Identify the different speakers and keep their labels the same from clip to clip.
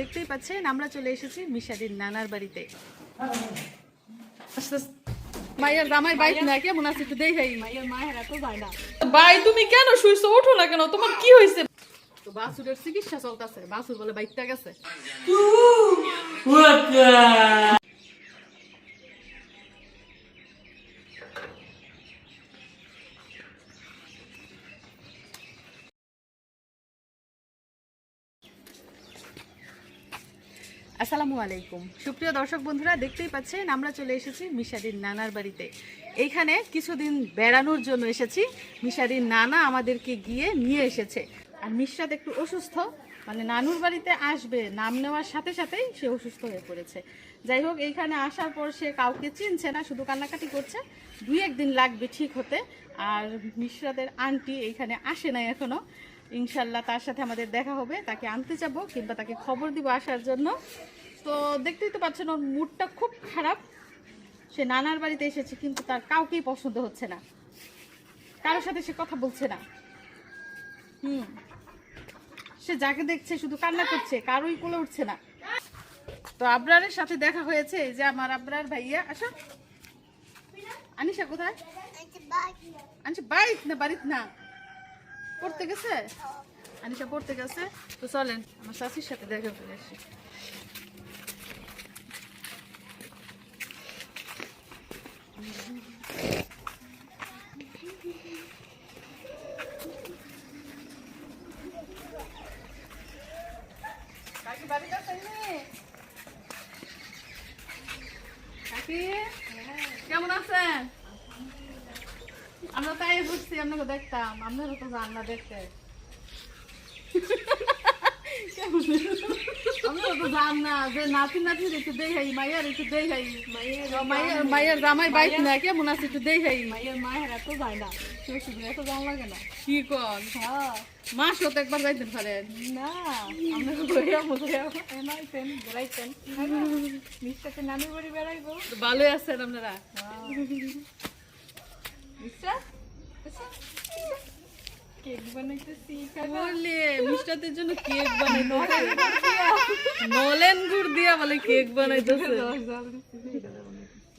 Speaker 1: দেখতেই পাচ্ছেন আমরা চলে এসেছি মিশাদির নানার বাড়িতে। মায়ের বাইক না কেমন আছে একটু দেখাই।
Speaker 2: ভাই তুমি কেন ওঠো না কেন? তোমার কি হয়েছে?
Speaker 1: তো বাসুরের চিকিৎসা চলতেছে বাসুর বলে বাইকটা গেছে। আসসালামু আলাইকুম। সুপ্রিয় দর্শক বন্ধুরা, দেখতেই পাচ্ছেন, আমরা চলে এসেছি মিশারির নানার বাড়িতে। এইখানে কিছুদিন বেড়ানোর জন্য এসেছি। মিশারির নানা আমাদেরকে গিয়ে নিয়ে এসেছে। আর মিশরাত একটু অসুস্থ মানে নানুর বাড়িতে আসবে, নাম নেওয়ার সাথে সাথেই সে অসুস্থ হয়ে পড়েছে। যাই হোক এইখানে আসার পর সে কাউকে চিনছে না, শুধু কান্নাকাটি করছে। দুই একদিন লাগবে ঠিক হতে। আর মিশরাতের আন্টি এইখানে আসে নাই এখনও। ইনশাল্লাহ তার সাথে আমাদের দেখা হবে তাকে আনতে যাব কিংবা তাকে খবর দিব আসার জন্য। তো দেখতেই তো পাচ্ছেন ওর মুডটা খুব খারাপ। সে নানার বাড়িতে এসেছে কিন্তু তার কাউকেই পছন্দ হচ্ছে না। কারোর সাথে সে কথা বলছে না। হুম। সে যাকে দেখছে শুধু কান্না করছে কারোই কোলে উঠছে না। তো আবরারের সাথে দেখা হয়েছে যে আমার আবরার ভাইয়া। আসো। আনিশা কোথায়? আনিশা বাইক না বাড়িত না। পড়তে গেছে? আনিশা পড়তে গেছে। তো চলেন আমার শাশির সাথে দেখা করে আসি। কেমন আছেন? আমরা তাই বুঝছি আপনাকে দেখতাম। আপনারও তো জান না দেখতে। আপনারা তো না যে নাতি নাতি একটু দেখাই মায়ের একটু দেখাই। মায়ের মায়ের জামাই। বাইক না কেমন আছে একটু দেখাই।
Speaker 2: মায়ের মায়ের এত যায় না এত জান লাগে না।
Speaker 1: কি কন?
Speaker 2: হ্যাঁ।
Speaker 1: হতো একবার যাইতেন পারেন
Speaker 2: না আমরা এনাইতেন বেড়াইতেন বাড়ি বেড়াইবো।
Speaker 1: ভালোই আছেন আপনারা?
Speaker 2: মিষ্টা কেক বানাইতেছি খাবা
Speaker 1: বলে জন্য কেক বানাইতেছে নলেন গুড় দিয়া বলে কেক বানাইতেছে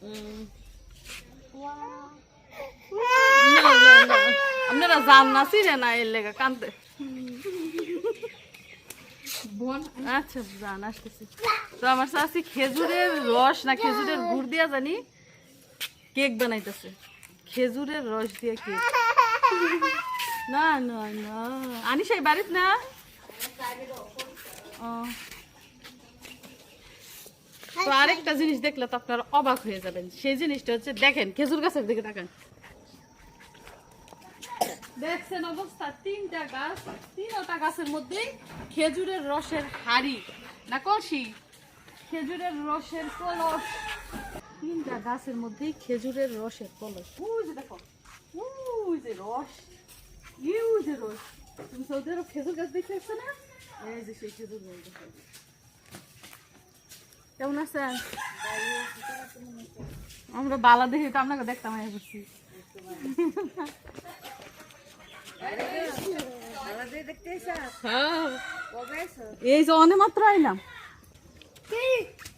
Speaker 1: উম, না, না, না। আপনারা জান না চিনে না এর লেগে কানতে আচ্ছা জান আসতেছি তো আমার শাশি খেজুরের রস না খেজুরের গুড় দিয়া জানি কেক বানাইতেছে খেজুরের রস দিয়ে কেক না না না। আনিস, এই বাড়িত না। তো আরেকটা জিনিস দেখলে তো আপনারা অবাক হয়ে যাবেন। সেই জিনিসটা হচ্ছে, দেখেন, খেজুর গাছের দিকে তাকান। দেখছেন অবস্থা? তিনটা গাছ, তিনটা গাছের মধ্যেই খেজুরের রসের হাড়ি। না, কলসি? খেজুরের রসের কলস। তিনটা গাছের মধ্যেই খেজুরের রসের কলস ওই যে দেখো ওই যে রস ইউ যে রস। তুমি সৌদি আরব খেজুর গাছ দেখে আসছো না? এই যে সেই খেজুর গাছ দেখো। কেমন আছেন আমরা বালা দেখে তো আপনাকে দেখতাম আয় করছি হ্যাঁ। এই যে অনেক মাত্র আইলাম বিসমিল্লাহ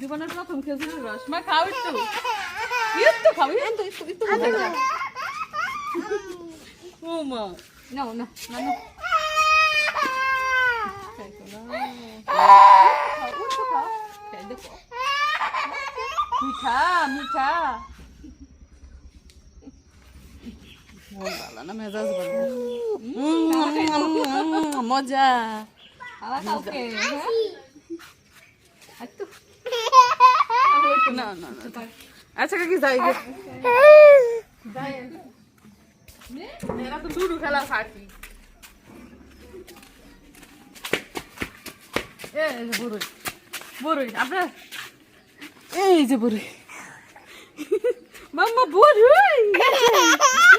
Speaker 1: জীবনের প্রথম খেজুরের রস। মা খাও একটু। একটু খাও একটু। একটু একটু। ও মা। না না না। মিঠা মিঠা মন ভালো না মেজাজ ভালো মজা
Speaker 2: হ্যাঁ
Speaker 1: না আচ্ছা কাকি যাই মেরা তো লুডু খেলা ফাটি এই যে বড়ই বড়ই আপনার? এই যে বড়ই মাম্মা বড়ই রে।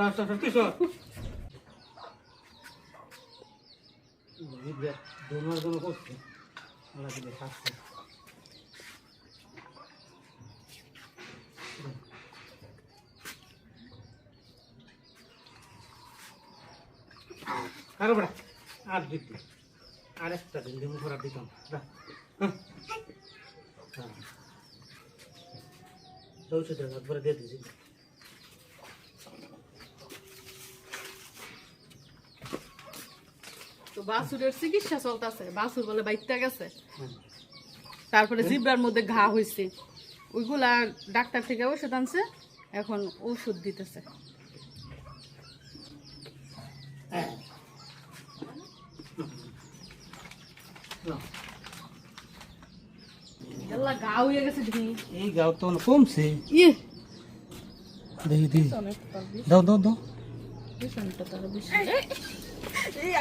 Speaker 3: সর সর সর তুই সর বুঝলে দোনোর দোনো করছে আল্লাহ দিলে কাটছে আরে বড়া আর দিতে আর একটা দিন দিন করা দিতাম দা হ্যাঁ দৌড়ছে দেখ একবারে দিয়ে দিয়েছি
Speaker 1: তো বাসুরের চিকিৎসা চলতেছে বাসুর বলে বাইকটা গেছে। তারপরে জিব্রার মধ্যে ঘা হয়েছে ওইগুলা ডাক্তার থেকে ওষুধ আনছে এখন ওষুধ দিতেছে।
Speaker 3: এই গাও তো কমছে।
Speaker 1: ইয়ে।
Speaker 3: দেখি দেখি। দাও দাও দাও।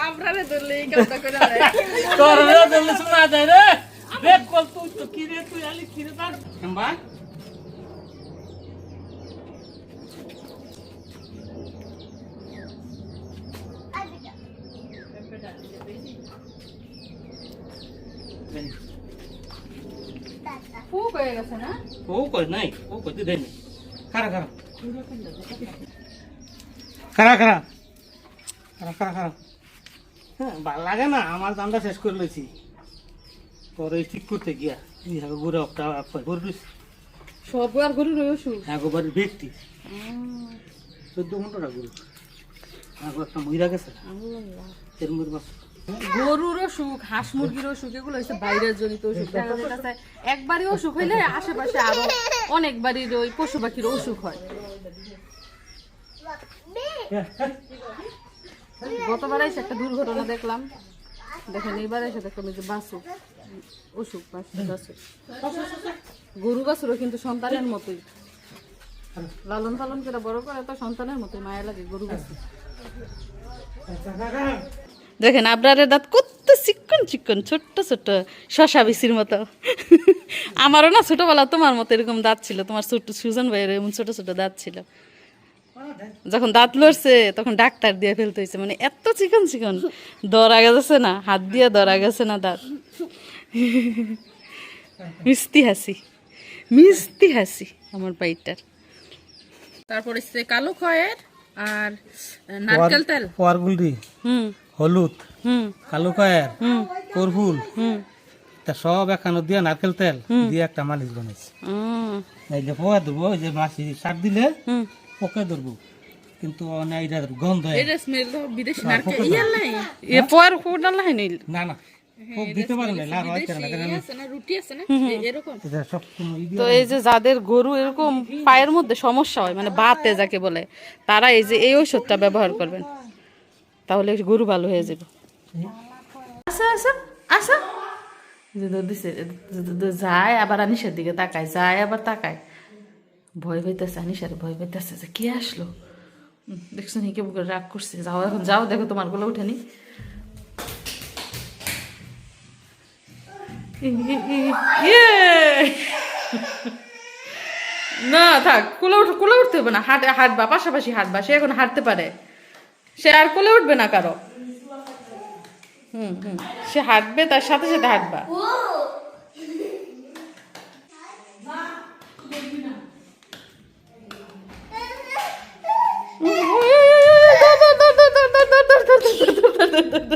Speaker 1: আমরারে ধরলে এই কামটা করে
Speaker 3: রে দিলে শোনা যায় রে। দেখ কল তুই তো কি রে তুই আলি কি রে তার? কেমবা
Speaker 1: ফুক হয়ে গেছে না?
Speaker 3: নাই খারা খারা খারা খারা খারা খারা হ্যাঁ ভালো লাগে না আমার দামটা শেষ করে লইছি। পরে ঠিক করতে গিয়া হাগো গুড়া একটা লইছি।
Speaker 1: সব আর গরুর ওই ওষুধ
Speaker 3: হাগো ব্যক্তি। চোদ্দ ঘন্টাটা গরু একটা মহিলা গেছে। এর বাস
Speaker 1: গরুর অসুখ হাঁস মুরগির অসুখ এগুলো হচ্ছে বাইরের জনিত অসুখ দেখা যাচ্ছে একবারই অসুখ হইলে আশেপাশে আরও অনেক বাড়ির ওই পশু পাখির অসুখ হয়। গতবার এসে একটা দুর্ঘটনা দেখলাম। দেখেন, এইবার এসে দেখলাম যে বাসুর অসুখ বাসুর বাসুর গরু বাছুরও কিন্তু সন্তানের মতোই। লালন পালন করে বড় করে তো সন্তানের মতোই মায়া লাগে গরু বাছুর দেখেন, আবরারের দাঁত কত চিকন চিকন ছোট্ট ছোট্ট শশা বিচির মতো। আমারও না ছোটবেলা তোমার মতো এরকম দাঁত ছিল, তোমার ছোট সুজন ভাইয়ের এমন ছোট ছোট দাঁত ছিল। যখন দাঁত লড়ছে তখন ডাক্তার দিয়ে ফেলতে হয়েছে মানে এত চিকন চিকন। দরা গেছে না হাত দিয়ে দরা গেছে না দাঁত। মিষ্টি হাসি মিষ্টি হাসি আমার পাইটার তারপরে সে কালো খয়ের আর নারকেল তেল। হুম।
Speaker 3: হলুদ
Speaker 1: হুম।
Speaker 3: কালো খয়ের
Speaker 1: হুম।
Speaker 3: করফুল।
Speaker 1: হুম।
Speaker 3: তা সব এখানে দিয়ে নারকেল তেল দিয়ে একটা মালিশ বানাইছে।
Speaker 1: হুম।
Speaker 3: এই যে পোয়া দেবো এই যে মাছি দিলে
Speaker 1: হুম।
Speaker 3: পোকে ধরবো। কিন্তু অনেক এটা গন্ধ হয়।
Speaker 1: এটা স্মেল বিদেশি নারকেল ইয়ার নাই? এ পর কোডাল নাই?
Speaker 3: না না। হয়
Speaker 1: তো এই যে যাদের গরু এরকম পায়ের মধ্যে সমস্যা হয় মানে বাতে যাকে বলে তারা এই যে এই ঔষধটা ব্যবহার করবেন। তাহলে গরু ভালো হয়ে যাবে। আসা আসা আসা। দিছে, যায় আবার আনিসের দিকে তাকায় যায় আবার তাকায়। ভয় পাইতেছে আনিসার ভয় পাইতেছে যে কে আসলো? দেখছ নি কে বুকে রাগ করছে। যাও এখন যাও দেখো তোমারগুলো উঠেনি না থাক কোলে উঠ কোলে উঠতে হবে না। হাট হাঁটবা পাশাপাশি হাঁটবা। সে এখন হাঁটতে পারে। সে আর কোলে উঠবে না কারও। হুম হুম। সে হাঁটবে তার সাথে সাথে হাঁটবা।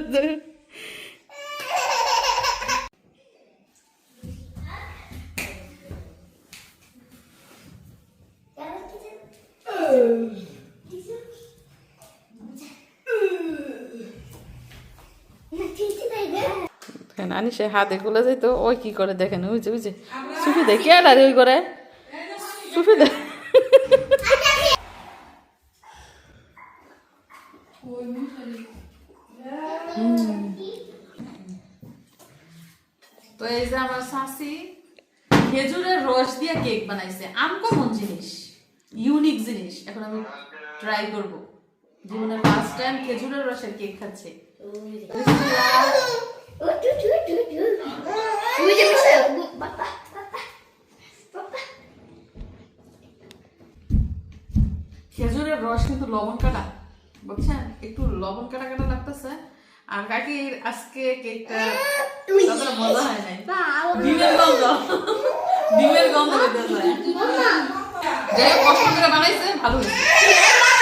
Speaker 1: দেখেন আনি সে হাতে গুলো যাইতো ওই কি করে দেখেন ওই যে ওই যে সুফি দে কে আরে ওই করে? সুফি দে। তো এই যে আমার শাশি খেজুরের রস দিয়ে কেক বানাইছে। আনকমন জিনিস ইউনিক জিনিস। এখন আমি ট্রাই করব। জীবনের ফার্স্ট টাইম খেজুরের রসের কেক খাচ্ছে। খেজুরের রস কিন্তু লবণ কাটা, বুঝছেন? একটু লবণ কাটা কাটা লাগতেছে। আর কাকি, আজকে কেকটা ততটা মজা হয় নাই। ডিমের গন্ধ। ডিমের গন্ধ বেঁধে কষ্ট করে বানাইছে, ভালো হয়েছে।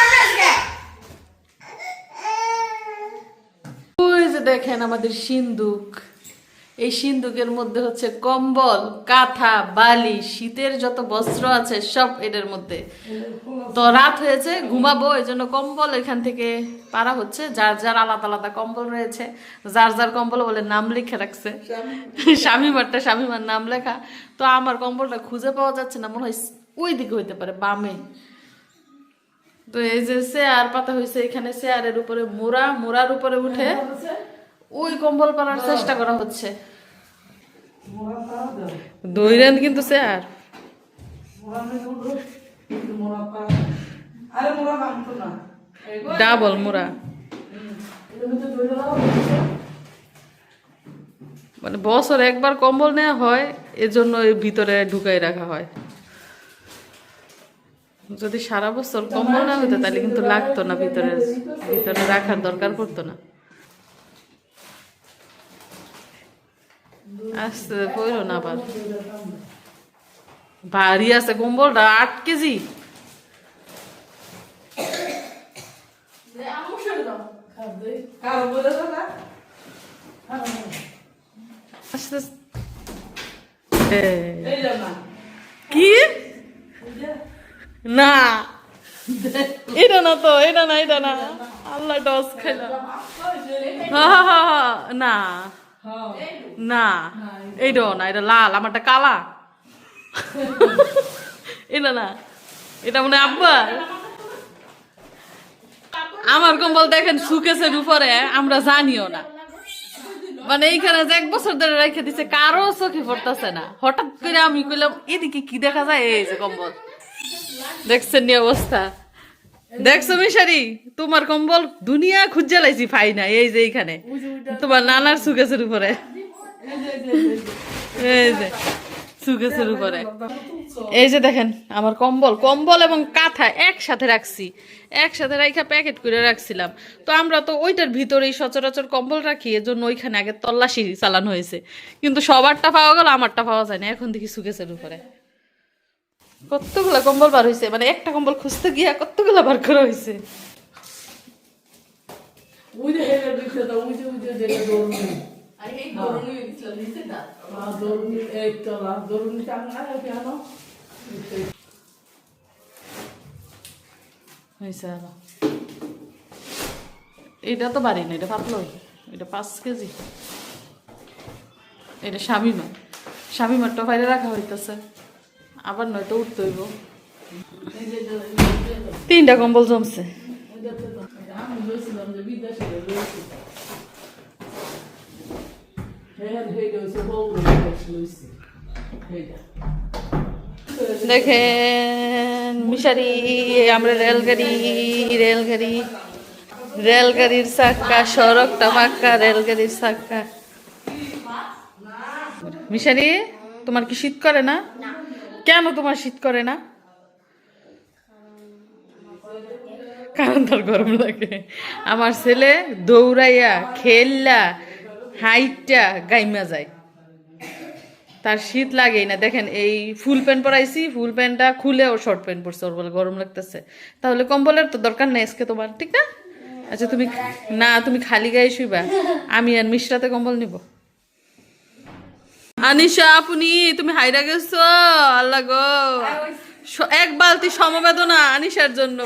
Speaker 1: দেখেন আমাদের সিন্দুক। এই সিন্দুকের মধ্যে হচ্ছে কম্বল কাঁথা বালি শীতের যত বস্ত্র আছে সব এটার মধ্যে। তো রাত হয়েছে ঘুমাবো এই জন্য কম্বল এখান থেকে পারা হচ্ছে। যার যার আলাদা আলাদা কম্বল রয়েছে যার যার কম্বল বলে নাম লিখে রাখছে। স্বামীমারটা স্বামীমার নাম লেখা। তো আমার কম্বলটা খুঁজে পাওয়া যাচ্ছে না মনে হয় ওই দিকে হইতে পারে বামে। তো এই যে চেয়ার পাতা হয়েছে এখানে চেয়ারের উপরে মোড়া মোড়ার উপরে উঠে ওই কম্বল পালার চেষ্টা করা হচ্ছে। কিন্তু চেয়ার ডাবল মোড়া। মানে বছর একবার কম্বল নেওয়া হয় এজন্য ভিতরে ঢুকাই রাখা হয়। যদি সারা বছর কম্বল না হতো তাহলে কিন্তু লাগতো না ভিতরে ভিতরে রাখার দরকার পড়তো না। আস্তে পড়ল না আবার। ভারী আছে কম্বলটা আট কেজি। কি? না। এটা না তো এটা না এটা না। আল্লাহ টস হা, না। না এইটা না এটা লাল আমারটা কালা। এটা না এটা মনে আব্বা। আমার কম্বল দেখেন সুকেসের উপরে আমরা জানিও না। মানে এইখানে যে এক বছর ধরে রেখে দিছে কারও চোখে পড়তেছে না। হঠাৎ করে আমি কইলাম এদিকে কি দেখা যায়? এই যে কম্বল। দেখছেন নি অবস্থা? দেখছ মিশারি? তোমার কম্বল দুনিয়া খুঁজে লাইছি ফাই না এই যে এইখানে। তোমার নানার উপরে। এই যে সুকেসের উপরে। এই যে দেখেন আমার কম্বল কম্বল এবং কাঁথা একসাথে রাখছি। একসাথে রাখা প্যাকেট করে রাখছিলাম। তো আমরা তো ওইটার ভিতরেই সচরাচর কম্বল রাখি এর জন্য ওইখানে আগে তল্লাশি চালানো হয়েছে। কিন্তু সবারটা পাওয়া গেল আমারটা পাওয়া যায় না। এখন দেখি সুকেসের উপরে। কতগুলা কম্বল বার হয়েছে মানে একটা কম্বল খুঁজতে গিয়া কতগুলা বার করা হয়েছে এটা তো বাড়ি না এটা পাতলই। এটা পাঁচ কেজি। এটা স্বামীমার স্বামীমারটা বাইরে রাখা হইতেছে। আবার নয়তো উঠতে হইব। তিনটা কম্বল জমছে। দেখেন মিশারি, আমরা রেলগাড়ি রেলগাড়ি। রেলগাড়ির চাক্কা সড়কটা পাক্কা রেলগাড়ির চাক্কা। মিশারি, তোমার কি শীত করে না? কেন তোমার শীত করে না? কারণ তার গরম লাগে। আমার ছেলে দৌড়াইয়া, খেললা, হাইটটা গাইমা যায়। তার শীত লাগেই না। দেখেন, এই ফুল প্যান্ট পরাইছি, ফুল প্যান্টটা খুলে ও শর্ট প্যান্ট পরছে, ওর বলে গরম লাগতেছে। তাহলে কম্বলের তো দরকার নেই আজকে তোমার, ঠিক না? আচ্ছা তুমি না, তুমি খালি গায়ে শুইবা। আমি আর মিশ্রাতে কম্বল নিব। আনিশা, আপনি, তুমি হাইরা গেছো? আল্লাহ গো। এক বালতি সমবেদনা আনিশার জন্য।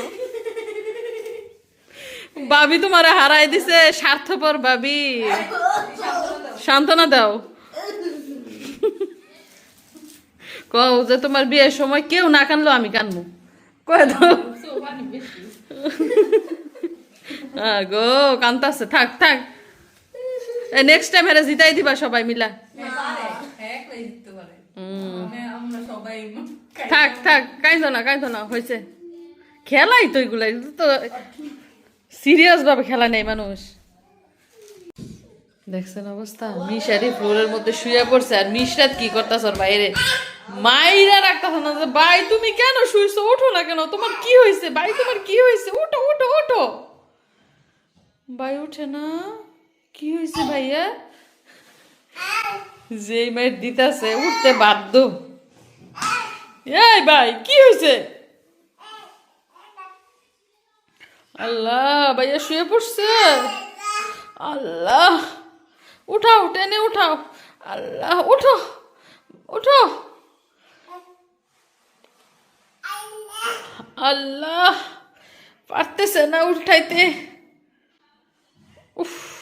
Speaker 1: বাবি তোমার হারাই দিছে, স্বার্থপর বাবি সান্ত্বনা দাও। কও যে তোমার বিয়ের সময় কেউ না কানলো, আমি কানবো। কয়ে দাও। গো, কান্তাছে। থাক থাক। নেক্সট টাইম হেরে জিতাই দিবা সবাই মিলা। থাক থাক কাইতো না কাইতো না হয়েছে খেলাই তো এগুলা তো সিরিয়াস ভাবে খেলা নেই মানুষ। দেখছেন অবস্থা? মিশারি ফ্লোরের মধ্যে শুয়ে পড়ছে। আর মিশরাত কি করতেছ ওর বাইরে? মাইরা রাখতেছ না যে, ভাই, তুমি কেন শুইছো? ওঠো না কেন? তোমার কি হয়েছে ভাই, তোমার কি হয়েছে ওঠো ওঠো ওঠো। ভাই, উঠে না। কি হয়েছে ভাইয়া? যেই মায়ের দিতাছে, উঠতে বাধ্য। এই ভাই, কি হয়েছে? আল্লাহ, ভাইয়া শুয়ে পড়ছে। আল্লাহ, উঠাও, টেনে উঠাও। আল্লাহ, উঠো উঠো। আল্লাহ, পারতেছে না উঠাইতে উফ।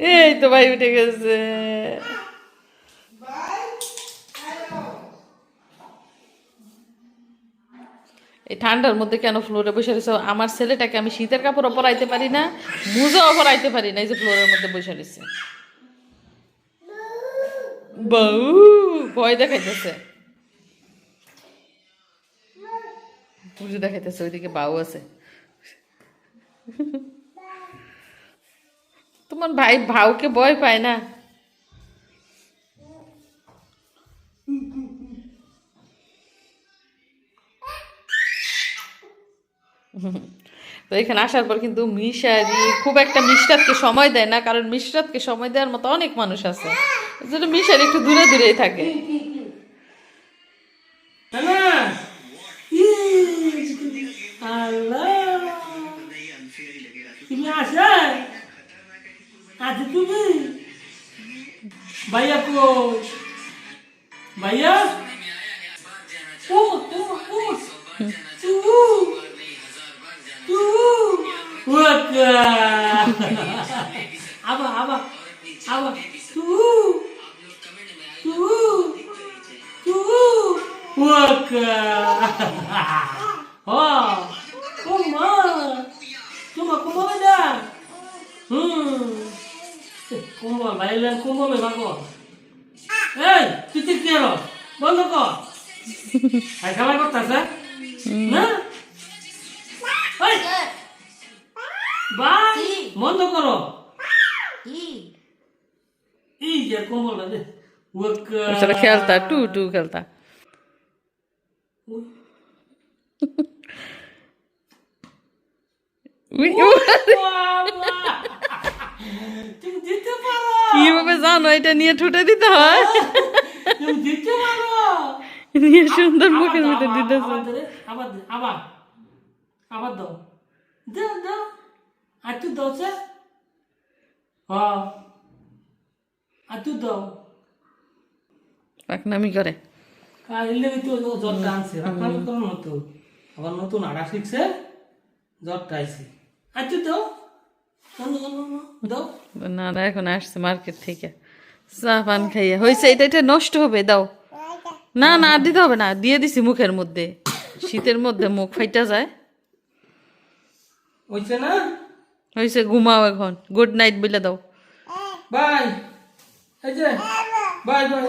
Speaker 1: এই তো ভাই উঠে গেছে। এই ঠান্ডার মধ্যে কেন ফ্লোরে বসে রয়েছে? আমার ছেলেটাকে আমি শীতের কাপড়ও পরাইতে পারি না, মুজাও পরাইতে পারি না, এই যে ফ্লোরের মধ্যে বসে রয়েছে। বউ, ভয় দেখাইতেছে। পুজো দেখাইতেছে, ওইদিকে বাউ আছে। তোমার ভাই ভাউকে ভয় পায় না? তো এখানে আসার পর কিন্তু মিশারি খুব একটা মিশরাতকে সময় দেয় না, কারণ মিশরাতকে সময় দেওয়ার মতো অনেক মানুষ আছে। যেটা মিশারি একটু দূরে দূরেই থাকে।
Speaker 3: কো ভাইয়া ও তো ও তু তু ওকা আবা আবা আবা তু তু তু ওকা oh kuma cuma kuma beda hmm kuma bailan kuma me bago এই তুই কি হলো? বন্ধ কর। আর খেলা করতেছে? না? এই, ভাই বন্ধ করো। এই যে কোমলটা দে ওকা
Speaker 1: খেলতা টু টু খেলতা। উই, উ,
Speaker 3: তুমি দিতে পারো
Speaker 1: কীভাবে জানো এটা নিয়ে ঠুটে দিতে হয়?
Speaker 3: তুমি দিতে পারো।
Speaker 1: নিয়ে সুন্দর মুখের ভিতরে দিতেছে।
Speaker 3: আবার আবার আবার। দাও। দাও দাও। আর তুই দাও স্যার। হ্যাঁ আর তুই দাও।
Speaker 1: পাকনামি করে।
Speaker 3: তো জ্বরটা আনছে। আবার নতুন আড়া শিখছে জ্বরটা আইছে। আর তুই দাও।
Speaker 1: না না এখন আসছে মার্কেট থেকে। চা পান খাইয়া। হয়েছে এটা এটা নষ্ট হবে দাও। না না আর দিতে হবে না দিয়ে দিছি মুখের মধ্যে। শীতের মধ্যে মুখ ফাইটা যায়।
Speaker 3: হয়েছে না?
Speaker 1: হয়েছে ঘুমাও এখন। গুড নাইট বলে দাও।
Speaker 3: Bye bye bye bye